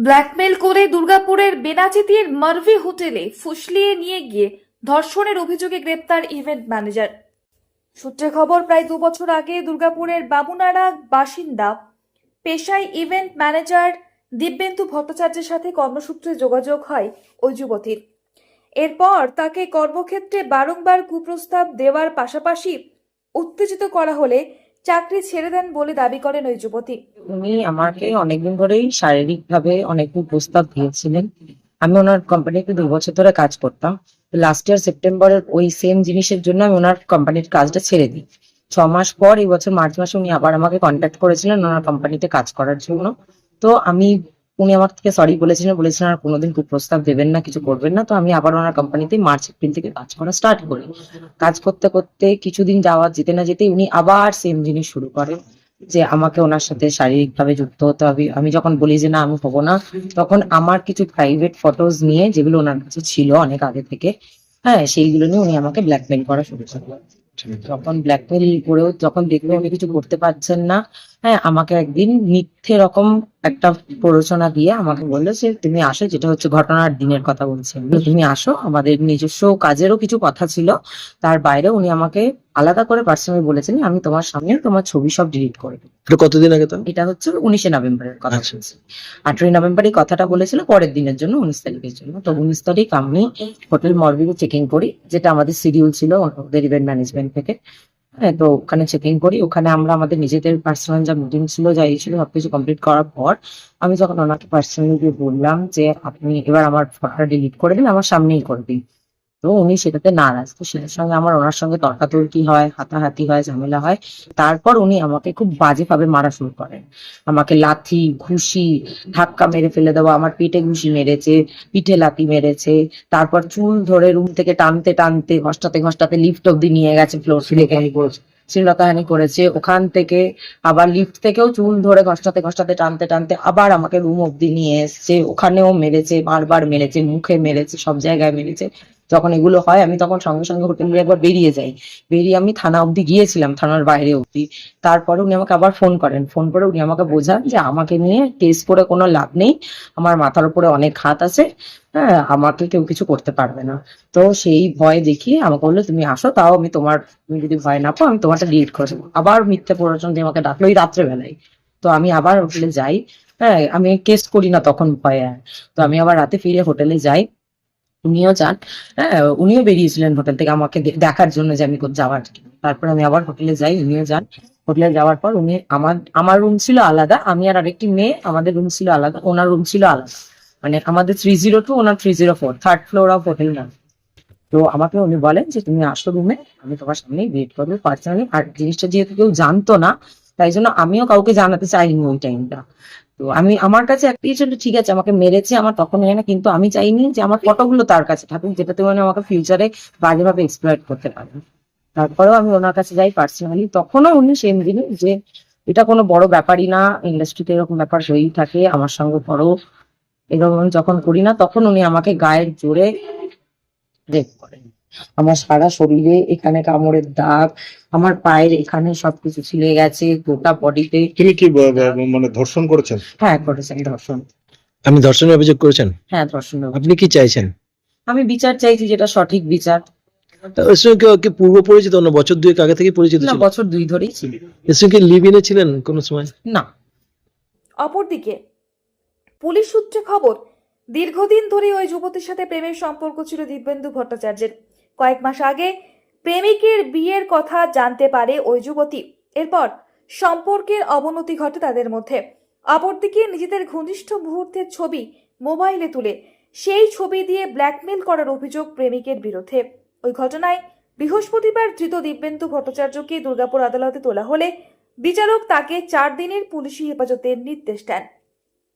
Blackmail করে দুর্গাপুরের বেনাচিতির মার্ভি হোটেলে ফুসলিয়ে নিয়ে গিয়ে ধর্ষণের অভিযোগে গ্রেপ্তার ইভেন্ট ম্যানেজার। সূত্রে খবর, প্রায় দু বছর আগে দুর্গাপুরের বাবুনাড়া বাসিন্দা, পেশায় ইভেন্ট ম্যানেজার দিব্যেন্দু ভট্টাচার্যের সাথে কর্মসূত্রে যোগাযোগ হয় ওই যুবতীর। এরপর তাকে কর্মক্ষেত্রে বারংবার কুপ্রস্তাব দেওয়ার পাশাপাশি উত্তেজিত করা হলে চাকরি ছেড়ে দেন বলে দাবি করেন ওই যুবতী। উনি আমাকে অনেকদিন ধরেই শারীরিক ভাবে অনেক প্রস্তাব দিয়েছিলেন। আমি ওনার কোম্পানিতে দুই বছর ধরে কাজ করতাম। লাস্ট ইয়ার সেপ্টেম্বরের ওই সেম জিনিসের জন্য আমি ওনার কোম্পানির কাজটা ছেড়ে দিই। ছ মাস পর এই বছর মার্চ মাসে উনি আবার আমাকে কন্ট্যাক্ট করেছিলেন ওনার কোম্পানিতে কাজ করার জন্য। তো আমি উনি আমার থেকে সরি বলেছিলেন বলেছিলেন আর কোনোদিন কুপ্রস্তাব দেবেন না, কিছু করবেন না। তো আমি আবার ওনার কোম্পানিতে মার্চ এপ্রিল থেকে কাজ করা স্টার্ট করি। কাজ করতে করতে কিছুদিন যাওয়া যেতে না যেতে উনি আবার সেম জিনিস শুরু করেন, যে আমাকে ওনার সাথে শারীরিক ভাবে যুক্ত হতে হবে। আমি যখন বলি যে না, আমি হব না, তখন আমার কিছু প্রাইভেট ফটোজ নিয়ে যেগুলো ওনার কাছে ছিল অনেক আগে থেকে হ্যাঁ সেইগুলো নিয়ে উনি আমাকে ব্ল্যাকমেল করা শুরু করলেন। যখন ব্ল্যাকমেল করেও যখন দেখল উনি কিছু করতে পারছেন না হ্যাঁ আমাকে একদিন মিথ্যে রকম একটা প্ররোচনা দিয়ে আমাকে বলল যে তুমি আসো যেটা হচ্ছে ঘটনার দিনের কথা বলছি তুমি আসো আমাদের নিজস্ব কাজেরও কিছু কথা ছিল। তার বাইরে উনি আমাকে আলাদা করে পার্সোনালি বলেছেন আমি তোমার সামনে তোমার ছবি সব ডিলিট করে দেবো। কতদিন আগে তো এটা হচ্ছে উনিশে নভেম্বরের কথা আচ্ছা। বলছি। আঠেরোই নভেম্বর এই কথাটা বলেছিল পরের দিনের জন্য উনিশ তারিখের জন্য তো উনিশ তারিখ আমি হোটেল মরবিতে চেকিং করি যেটা আমাদের শিডিউল ছিল ওদের ইভেন্ট ম্যানেজমেন্ট থেকে। হ্যাঁ তো ওখানে চেকিং করি। ওখানে আমরা আমাদের নিজেদের পার্সোনাল যা মিটিং ছিল, যা এই ছিল, সবকিছু কমপ্লিট করার পর আমি যখন ওনাকে পার্সোনালি বললাম যে, আপনি এবার আমার ফটোটা ডিলিট করে দিন, আমার সামনেই করে দিন। তো উনি সেটাতে নারাজ। তো সেটার সঙ্গে আমার ওনার সঙ্গে তর্কাতর্কি হয় হাতাহাতি হয় ঝামেলা হয়। তারপর উনি আমাকে খুব বাজেভাবে মারা শুরু করেন। আমাকে লাথি ঘুষি ধাক্কা মেরে ফেলে দেওয়া আমার পেটে ঘুষি মেরেছে পিঠে লাথি মেরেছে। তারপর চুল ধরে রুম থেকে টানতে টানতে ঘষ্টাতে ঘষ্টাতে লিফট অব্দি নিয়ে গেছে ফ্লোর থেকে। শ্লীলতাহানি করেছে। ওখান থেকে আবার লিফট থেকেও চুল ধরে ঘষ্টাতে ঘষ্টাতে টানতে টানতে আবার আমাকে রুম অব্দি নিয়ে এসছে। ওখানেও মেরেছে, বারবার মেরেছে, মুখে মেরেছে, সব জায়গায় মেরেছে। যখন এগুলো হয়, আমি তখন সঙ্গে সঙ্গে হোটেল একবার বেরিয়ে যাই। বেরিয়ে আমি থানা অব্দি গিয়েছিলাম, থানার বাইরে অব্দি তারপরে উনি আমাকে আবার ফোন করেন। ফোন করে উনি আমাকে বোঝান যে আমাকে নিয়ে কেস করে কোনো লাভ নেই। আমার মাথার উপরে অনেক হাত আছে। হ্যাঁ আমাকে কেউ কিছু করতে পারবে না। তো সেই ভয় দেখিয়ে আমাকে বলল, তুমি আসো, তাও আমি তোমার, তুমি যদি ভয় না পাও, আমি তোমারটা ডিলিট করে দেবো। আবার মিথ্যে প্ররোচন দিয়ে আমাকে ডাকলো, ওই রাত্রেবেলায়। তো আমি আবার হোটেলে যাই। হ্যাঁ আমি কেস করি না তখন ভয়ে। তো আমি আবার রাতে ফিরে হোটেলে যাই। উনিও যান। হ্যাঁ উনিও বেরিয়েছিলেন হোটেল থেকে আমাকে দেখার জন্য যে আমি যাওয়ার। তারপরে আমি আবার হোটেলে যাই, উনিও যান। হোটেলে যাওয়ার পর উনি আমার আমার রুম ছিল আলাদা। আমি আর আরেকটি মেয়ে, আমাদের রুম ছিল আলাদা, ওনার রুম ছিল আলাদা। মানে আমাদের three zero two owner three zero four third floor of hotel না তো আমাকে উনি বলেন যে, তুমি আসো রুমে আমি তোমার সামনেই ওয়েট করব পার্সোনালি আর জিনিসটা যেহেতু কেউ জানতো না, তাই জন্য আমিও কাউকে জানাতে চাইনি ওই টাইমটা তো আমি, আমার কাছে একটাই ছিল, ঠিক আছে, আমাকে মেরেছে, আমার তখন হয় না, কিন্তু আমি চাইনি যে আমার ফটোগুলো তার কাছে থাকুক, যেটাতে মানে আমাকে ফিউচারে বাজেভাবে এক্সপ্লয়েট করতে পারে তারপরেও আমি ওনার কাছে যাই পার্সোনালি তখনও উনি সেম জিনিস যে, এটা কোনো বড় ব্যাপারই না ইন্ডাস্ট্রিতে এরকম ব্যাপার হয়েই থাকে, আমার সঙ্গে বড় এরকম আমি যখন করি না তখন উনি আমাকে গায়ের জোরে রেপ করেন। আমার সারা শরীরে এখানে কামড়ের দাগ আমার পায়ের এখানে সবকিছু ছিলে গেছে গোটা বডিতে। তিনি কি মানে ধর্ষণ করেছেন? হ্যাঁ করেছেন ধর্ষণ। আপনি ধর্ষণের অভিযোগ করেছেন? হ্যাঁ ধর্ষণ আপনি কি চাইছেন? আমি বিচার চাইছি যেটা সঠিক বিচার। সঙ্গে কি পূর্ব পরিচিত? না বছর দুয়েক আগে থেকে পরিচিত ছিল বছর দুই ধরেই ছিল। এর সঙ্গে লিভ ইনে ছিলেন কোনো সময়? না। অপরদিকে পুলিশ সূত্রে খবর, দীর্ঘদিন ধরে ওই যুবতীর সাথে প্রেমের সম্পর্ক ছিল দিব্যেন্দু ভট্টাচার্যের। কয়েক মাস আগে প্রেমিকের বিয়ের কথা জানতে পারে ওই যুবতী। এরপর সম্পর্কের অবনতি ঘটে তাদের মধ্যে। অপরদিকে নিজেদের ঘনিষ্ঠ মুহূর্তের ছবি মোবাইলে তুলে, সেই ছবি দিয়ে ব্ল্যাকমেল করার অভিযোগ প্রেমিকের বিরুদ্ধে। ওই ঘটনায় বৃহস্পতিবার ধৃত দিব্যেন্দু ভট্টাচার্যকে দুর্গাপুর আদালতে তোলা হলে বিচারক তাকে চার দিনের পুলিশি হেফাজতের নির্দেশ দেন।